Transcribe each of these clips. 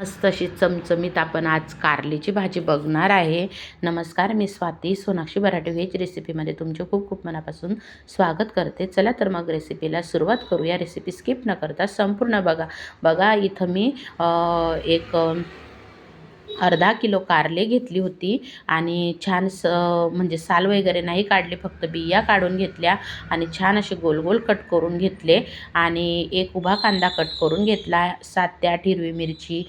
मस्त अशी चमचमीत आपण आज कारलीची भाजी बघणार आहे. नमस्कार मी स्वाती. सोनाक्षी बराटे व्हेज रेसिपीमध्ये तुमचे खूप खूप मनापासून स्वागत करते. चला तर मग रेसिपीला सुरुवात करूया. रेसिपी स्किप न करता संपूर्ण बघा. बघा इथं मी एक अर्धा किलो कारले घेतली होती आणि छान स म्हणजे साल वगैरे नाही काढले फक्त बिया काढून घेतल्या आणि छान असे गोल गोल कट करून घेतले आणि एक उभा कांदा कट करून घेतला. सात ते आठ हिरवी मिरची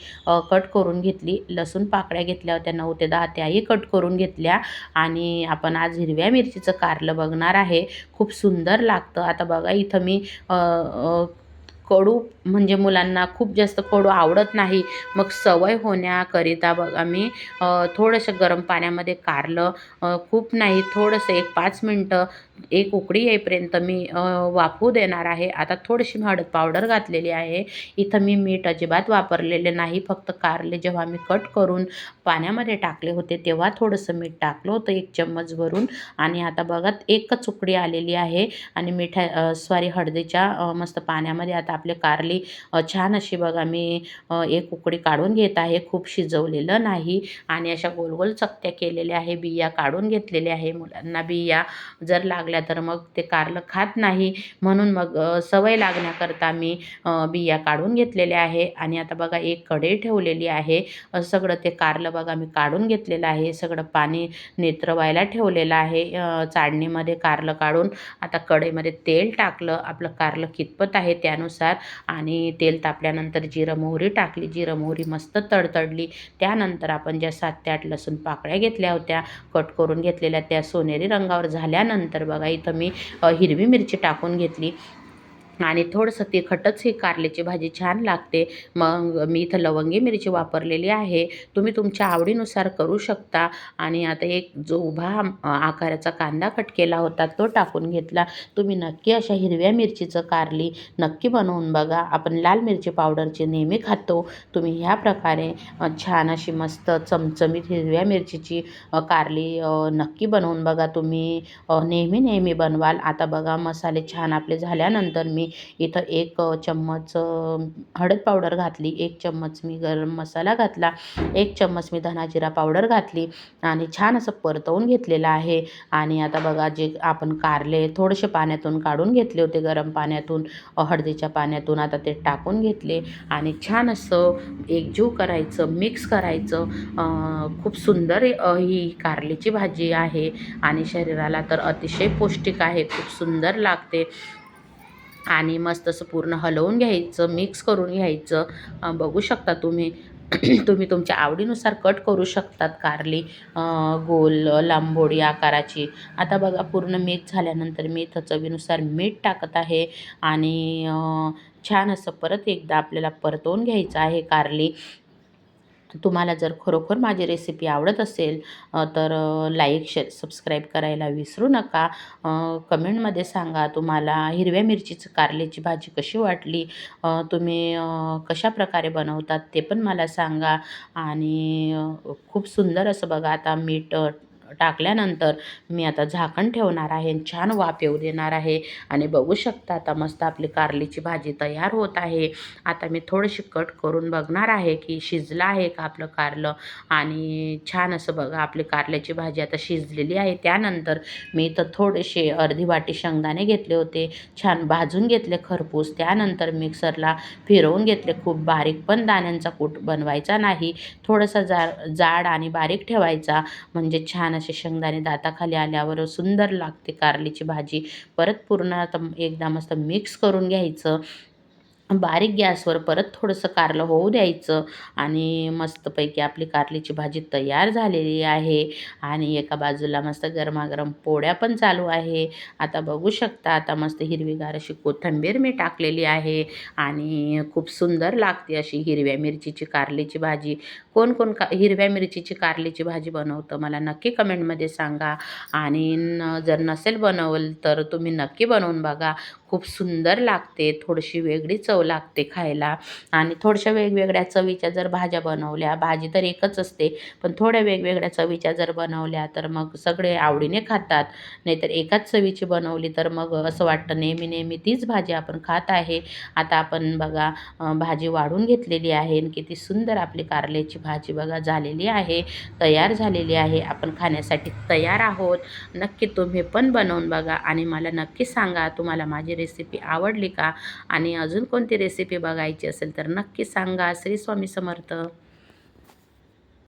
कट करून घेतली. लसूण पाकळ्या घेतल्या होत्या नऊ ते दहा त्याही कट करून घेतल्या आणि आपण आज हिरव्या मिरचीचं कारलं बघणार आहे. खूप सुंदर लागतं. आता बघा इथं मी कडू म्हणजे मुलांना खूप जास्त कडू आवडत नाही. मग सवय होण्याकरिता बघा मी थोडंसं गरम पाण्यामध्ये कारलं. खूप नाही थोडंसं एक पाच मिनटं एक उकडी येईपर्यंत मी अ, वाफवू देणार आहे. आता थोडीशी मी हळद पावडर घातलेली आहे. इथं मी मीठ अजिबात वापरलेले नाही. फक्त कारले जेव्हा मी कट करून पाण्यामध्ये टाकले होते तेव्हा थोडंसं मीठ टाकलं होतं एक चम्मच भरून. आणि आता बघा एकच उकडी आलेली आहे. आणि मिठा सॉरी हळदीच्या मस्त पाण्यामध्ये आता आपले कारली छान अशी बघा मी एक उकडी काढून घेत आहे. खूप शिजवलेलं नाही आणि अशा गोल गोल चकत्या केलेल्या आहे. बिया काढून घेतलेल्या आहे. मुलांना बिया जर लागल्या तर मग ते कारलं खात नाही. म्हणून मग सवय लागण्याकरता मी बिया काढून घेतलेल्या आहे. आणि आता बघा एक कढई ठेवलेली आहे. सगळं ते कारलं बघा मी काढून घेतलेलं आहे. सगळं पाणी नेत्रवायला ठेवलेलं आहे. चाळणीमध्ये कारलं काढून आता कढईमध्ये तेल टाकलं. आपलं कारलं कितपत आहे त्यानुसार आणि तेल तापल्यानंतर जिरं मोहरी टाकली. जिरं मोहरी मस्त तडतडली. त्यानंतर आपण ज्या सात ते आठ लसूण पाकळ्या घेतल्या होत्या कट करून घेतलेल्या त्या सोनेरी रंगावर झाल्यानंतर बघा इथं मी हिरवी मिरची टाकून घेतली. आणि थोडंसं तिखटच ही कारल्याची भाजी छान लागते. मग मी इथं लवंगी मिरची वापरलेली आहे. तुम्ही तुमच्या आवडीनुसार करू शकता. आणि आता एक जो उभा आकाराचा कांदा कट केला होता तो टाकून घेतला. तुम्ही नक्की अशा हिरव्या मिरचीचं कारली नक्की बनवून बघा. आपण लाल मिरची पावडरची नेहमी खातो. तुम्ही ह्या प्रकारे छान अशी मस्त चमचमीत हिरव्या मिरचीची कारली नक्की बनवून बघा. तुम्ही नेहमी नेहमी बनवाल. आता बघा मसाले छान आपले झाल्यानंतर मी इथं एक चम्मच हळद पावडर घातली एक चम्मच मी गरम मसाला घातला एक चम्मच मी धनाजिरा पावडर घातली आणि छान असं परतवून घेतलेलं आहे. आणि आता बघा जे आपण कारले थोडेसे पाण्यातून काढून घेतले होते गरम पाण्यातून हळदीच्या पाण्यातून आता ते टाकून घेतले आणि छान असं एकजीव करायचं मिक्स करायचं खूप सुंदर ही कारलीची भाजी आहे आणि शरीराला तर अतिशय पौष्टिक आहे खूप सुंदर लागते. आणि मस्त असं पूर्ण हलवून घ्यायचं मिक्स करून घ्यायचं. बघू शकता तुम्ही. तुम्ही तुमच्या आवडीनुसार कट करू शकतात कारली गोल लांबोडी आकाराची. आता बघा पूर्ण मिक्स झाल्यानंतर मी इथं चवीनुसार मीठ टाकत आहे आणि छान असं परत एकदा आपल्याला परतवून घ्यायचं आहे कारली. तुम्हाला जर खरोखर माझी रेसिपी आवडत असेल तर लाईक शेअर सबस्क्राईब करायला विसरू नका. कमेंटमध्ये सांगा तुम्हाला हिरव्या मिरचीचं कारल्याची भाजी कशी वाटली तुम्ही कशा कशाप्रकारे बनवतात ते पण मला सांगा. आणि खूप सुंदर असं बघा आता मीठ टाकल्यानंतर मी आता झाकण ठेवणार आहे आणि छान वाफ येऊ देणार आहे. आणि बघू शकता आता मस्त आपली कारलीची भाजी तयार होत आहे. आता मी थोडीशी कट करून बघणार आहे की शिजलं आहे का आपलं कारलं. आणि छान असं बघा आपली कारल्याची भाजी आता शिजलेली आहे. त्यानंतर मी इथं थोडेसे अर्धी वाटी शेंगदाणे घेतले होते. छान भाजून घेतले खरपूस. त्यानंतर मिक्सरला फिरवून घेतले. खूप बारीक पण दाण्यांचा कूट बनवायचा नाही. थोडासा जा जाड आणि बारीक ठेवायचा. म्हणजे छान असे शेंगदाणे दाताखाली आल्यावर सुंदर लागते. कारलीची भाजी परत पूर्ण आता एकदा मस्त मिक्स करून घ्यायचं. बारीक गॅसवर परत थोडंसं कारलं होऊ द्यायचं. आणि मस्तपैकी आपली कारलीची भाजी तयार झालेली आहे. आणि एका बाजूला मस्त गरमागरम पोळ्या पण चालू आहे. आता बघू शकता आता मस्त हिरवीगार अशी कोथिंबीर मी टाकलेली आहे. आणि खूप सुंदर लागते अशी हिरव्या मिरचीची कारलीची भाजी. कोण कोण का हिरव्या मिरचीची कारलीची भाजी बनवतं मला नक्की कमेंटमध्ये सांगा. आणि जर नसेल बनवलं तर तुम्ही नक्की बनवून बघा. खूप सुंदर लागते थोडीशी वेगळी चव लागते खायला. आणि थोडशा वेगवेगळ्या चवीच्या जर भाज्या बनवल्या भाजी तर एकच असते पण थोड्या वेगवेगळ्या चवीच्या जर बनवल्या तर मग सगळे आवडीने खातात. नाहीतर एकाच चवीची बनवली तर मग असं वाटतं नेहमी नेहमी तीच भाजी आपण खात आहे. आता आपण बघा भाजी वाढून घेतलेली आहे आणि किती सुंदर आपली कारल्याची भाजी बघा झालेली आहे तयार झालेली आहे. आपण खाण्यासाठी तयार आहोत. नक्की तुम्ही पण बनवून बघा आणि मला नक्की सांगा तुम्हाला माझी रेसिपी आवडली का? आणि अजून कोणती रेसिपी बघायची असेल तर नक्की सांगा. श्री स्वामी समर्थ.